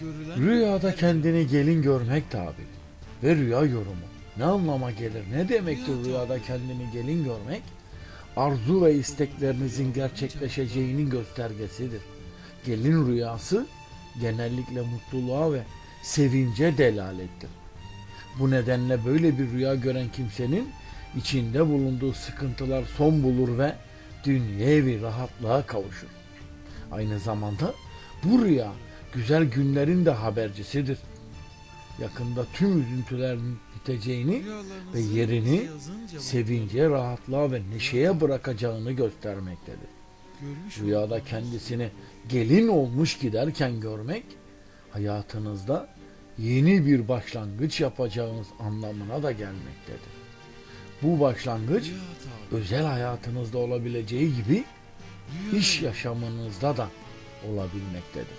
görülen Rüyada kendini gelin görmek tabi. Ve rüya yorumu. Ne anlama gelir? Ne demektir Rüya rüyada kendini gelin görmek? Arzu ve isteklerinizin gerçekleşeceğinin göstergesidir. Gelin rüyası genellikle mutluluğa ve sevince delalettir. Bu nedenle böyle bir rüya gören kimsenin içinde bulunduğu sıkıntılar son bulur ve dünyevi rahatlığa kavuşur. Aynı zamanda bu rüya güzel günlerin de habercisidir. Yakında tüm üzüntülerin biteceğini ve yerini sevince, rahatlığa ve neşeye bırakacağını göstermektedir. Rüyada kendisini gelin olmuş giderken görmek, hayatınızda yeni bir başlangıç yapacağınız anlamına da gelmektedir. Bu başlangıç özel hayatınızda olabileceği gibi iş yaşamınızda da olabilmektedir.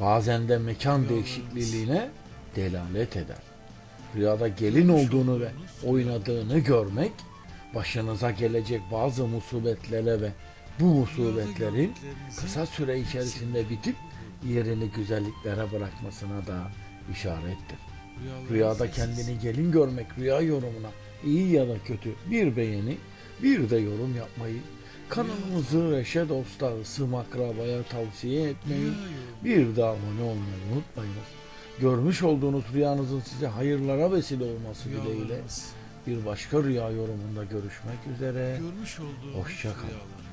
Bazen de mekan değişikliğine delalet eder. Rüyada gelin olduğunu ve oynadığını görmek, başınıza gelecek bazı musibetlere ve bu musibetlerin kısa süre içerisinde bitip yerini güzelliklere bırakmasına da işarettir. Rüyada kendini gelin görmek rüya yorumuna iyi ya da kötü bir beğeni bir de yorum yapmayı kanalımızı eşe dosta ısım akrabaya tavsiye etmeyi. Bir de abone olmayı unutmayınız. Görmüş olduğunuz rüyanızın size hayırlara vesile olması dileğiyle bir başka rüya yorumunda görüşmek üzere. görmüş olduğunuz Hoşça kalın.